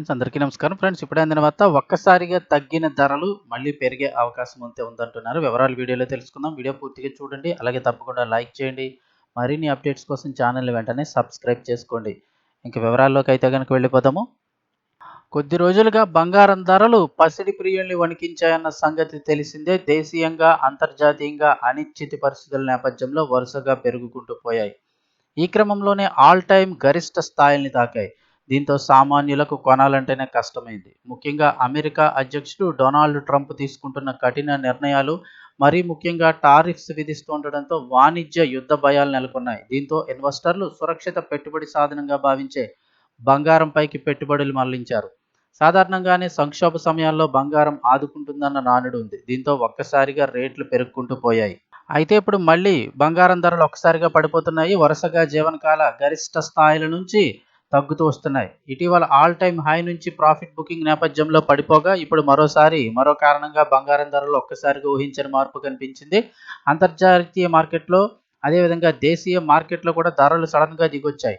Friends అందరికీ నమస్కారం. Friends ఇప్పుడే అందిన వార్త ఒక్కసారిగా తగ్గిన ధరలు మళ్ళీ పెరిగే అవకాశం అంతే ఉందంటున్నారు. వివరాలు వీడియోలో తెలుసుకుందాం. వీడియో పూర్తిగా చూడండి. అలాగే తప్పకుండా లైక్ చేయండి. మరిన్ని అప్డేట్స్ కోసం ఛానల్ వెంటనే సబ్స్క్రైబ్ చేసుకోండి. ఇంక వివరాల్లోకి అయితే కనుక వెళ్ళిపోదాము. కొద్ది రోజులుగా బంగారం ధరలు పసిడి ప్రియుల్ని వణికించాయన్న సంగతి తెలిసిందే. దేశీయంగా అంతర్జాతీయంగా అనిశ్చిత పరిస్థితుల నేపథ్యంలో వరుసగా పెరుగుకుంటూ పోయాయి. ఈ క్రమంలోనే ఆల్ టైమ్ గరిష్ట స్థాయిల్ని తాకాయి. దీంతో సామాన్యులకు కొనాలంటేనే కష్టమైంది. ముఖ్యంగా అమెరికా అధ్యక్షుడు డొనాల్డ్ ట్రంప్ తీసుకుంటున్న కఠిన నిర్ణయాలు మరీ ముఖ్యంగా టారిఫ్స్ విధిస్తుండటంతో వాణిజ్య యుద్ధ భయాలు నెలకొన్నాయి. దీంతో ఇన్వెస్టర్లు సురక్షిత పెట్టుబడి సాధనంగా భావించే బంగారంపైకి పెట్టుబడులు మళ్ళించారు. సాధారణంగానే సంక్షోభ సమయాల్లో బంగారం ఆదుకుంటుందన్న నానుడు ఉంది. దీంతో ఒక్కసారిగా రేట్లు పెరుగుకుంటూ పోయాయి. అయితే ఇప్పుడు మళ్ళీ బంగారం ధరలు ఒక్కసారిగా పడిపోతున్నాయి. వరుసగా జీవనకాల గరిష్ట స్థాయిల నుంచి తగ్గుతూ వస్తున్నాయి. ఇటీవల ఆల్ టైమ్ హై నుంచి ప్రాఫిట్ బుకింగ్ నేపథ్యంలో పడిపోగా ఇప్పుడు మరోసారి మరో కారణంగా బంగారం ధరలు ఒక్కసారిగా ఊహించని మార్పు కనిపించింది. అంతర్జాతీయ మార్కెట్లో అదేవిధంగా దేశీయ మార్కెట్లో కూడా ధరలు సడన్గా దిగొచ్చాయి.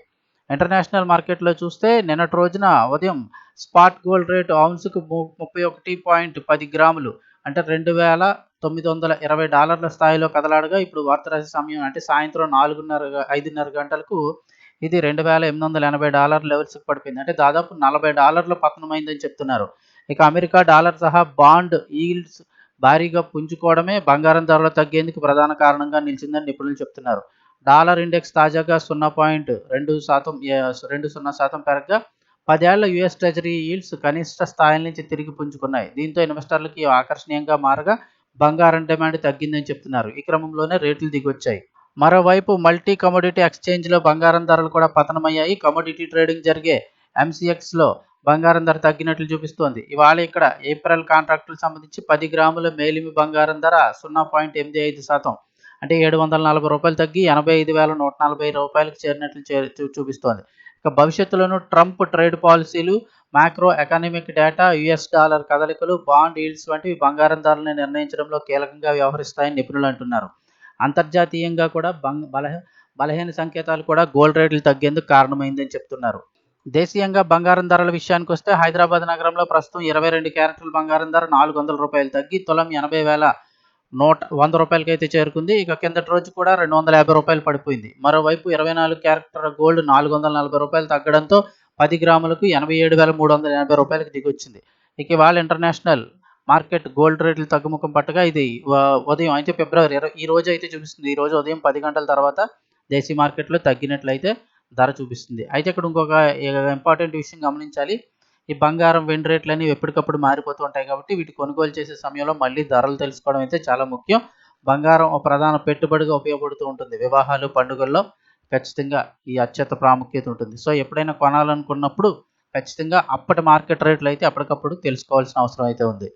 ఇంటర్నేషనల్ మార్కెట్లో చూస్తే నిన్నటి రోజున ఉదయం స్పాట్ గోల్డ్ రేటు ఔన్స్కు ముప్పై ఒకటి పాయింట్ పది గ్రాములు అంటే రెండు వేల తొమ్మిది వందల ఇరవై డాలర్ల స్థాయిలో కదలాడగా ఇప్పుడు వార్త రాసే సమయం అంటే సాయంత్రం నాలుగున్నర ఐదున్నర గంటలకు ఇది రెండు వేల ఎనిమిది వందల ఎనభై డాలర్ లెవెల్స్కి పడిపోయింది. అంటే దాదాపు నలభై డాలర్లు పతనమైందని చెప్తున్నారు. ఇక అమెరికా డాలర్ సహా బాండ్ ఈల్డ్స్ భారీగా పుంజుకోవడమే బంగారం ధరలు తగ్గేందుకు ప్రధాన కారణంగా నిలిచిందని నిపుణులు చెప్తున్నారు. డాలర్ ఇండెక్స్ తాజాగా సున్నా పాయింట్ రెండు శాతం రెండు సున్నా శాతం పెరగగా పదేళ్ళ యుఎస్ ట్రెజరీ ఈల్డ్స్ కనిష్ట స్థాయిల నుంచి తిరిగి పుంజుకున్నాయి. దీంతో ఇన్వెస్టర్లకి ఆకర్షణీయంగా మారగా బంగారం డిమాండ్ తగ్గిందని చెప్తున్నారు. ఈ క్రమంలోనే రేట్లు దిగొచ్చాయి. మరోవైపు మల్టీ కమోడిటీ ఎక్స్చేంజ్లో బంగారం ధరలు కూడా పతనమయ్యాయి. కమోడిటీ ట్రేడింగ్ జరిగే ఎంసీఎక్స్లో బంగారం ధర తగ్గినట్లు చూపిస్తోంది. ఇవాళ ఇక్కడ ఏప్రిల్ కాంట్రాక్టులకు సంబంధించి పది గ్రాముల మేలిమి బంగారం ధర సున్నా పాయింట్ ఎనిమిది ఐదు శాతం. అంటే ఏడు వందల నలభై రూపాయలు తగ్గి ఎనభై ఐదు వేల నూట నలభై రూపాయలకు చేరినట్లు చూపిస్తోంది. ఇక భవిష్యత్తులోనూ ట్రంప్ ట్రేడ్ పాలసీలు macro economic data US dollar కదలికలు బాండ్ ఈల్డ్స్ వంటివి బంగారం ధరలను నిర్ణయించడంలో కీలకంగా వ్యవహరిస్తాయని నిపుణులు అంటున్నారు. అంతర్జాతీయంగా కూడా బంగ్ బలహ బలహీన సంకేతాలు కూడా గోల్డ్ రేట్లు తగ్గేందుకు కారణమైందని చెప్తున్నారు. దేశీయంగా బంగారం ధరల విషయానికి వస్తే హైదరాబాద్ నగరంలో ప్రస్తుతం ఇరవై రెండు క్యారెట్ల బంగారం ధర నాలుగు వందల రూపాయలు తగ్గి తులం ఎనభై వేల నూట వంద రూపాయలకి అయితే చేరుకుంది. ఇక కిందటి రోజు కూడా రెండు వందల యాభై రూపాయలు పడిపోయింది. మరోవైపు ఇరవై నాలుగు క్యారెక్టర్ గోల్డ్ నాలుగు వందల నలభై రూపాయలు తగ్గడంతో పది గ్రాములకు ఎనభై ఏడు వేల మూడు వందల ఎనభై రూపాయలకు దిగొచ్చింది. ఇక ఇవాళ ఇంటర్నేషనల్ మార్కెట్ గోల్డ్ రేట్లు తగ్గుముఖం పట్టగా ఇది ఉదయం అయితే ఫిబ్రవరి ఈ రోజు అయితే చూపిస్తుంది. ఈ రోజు ఉదయం పది గంటల తర్వాత దేశీయ మార్కెట్లో తగ్గినట్లయితే ధర చూపిస్తుంది. అయితే ఇక్కడ ఇంకొక ఇంపార్టెంట్ విషయం గమనించాలి. ఈ బంగారం వెండి రేట్లు అనేవి ఎప్పటికప్పుడు మారిపోతూ ఉంటాయి కాబట్టి వీటి కొనుగోలు చేసే సమయంలో మళ్ళీ ధరలు తెలుసుకోవడం అయితే చాలా ముఖ్యం. బంగారం ఒక ప్రధాన పెట్టుబడిగా ఉపయోగపడుతూ ఉంటుంది. వివాహాలు పండుగల్లో ఖచ్చితంగా ఈ అత్యంత ప్రాముఖ్యత ఉంటుంది. సో ఎప్పుడైనా కొనాలనుకున్నప్పుడు ఖచ్చితంగా అప్పటి మార్కెట్ రేట్లు అయితే అప్పటికప్పుడు తెలుసుకోవాల్సిన అవసరం అయితే ఉంది.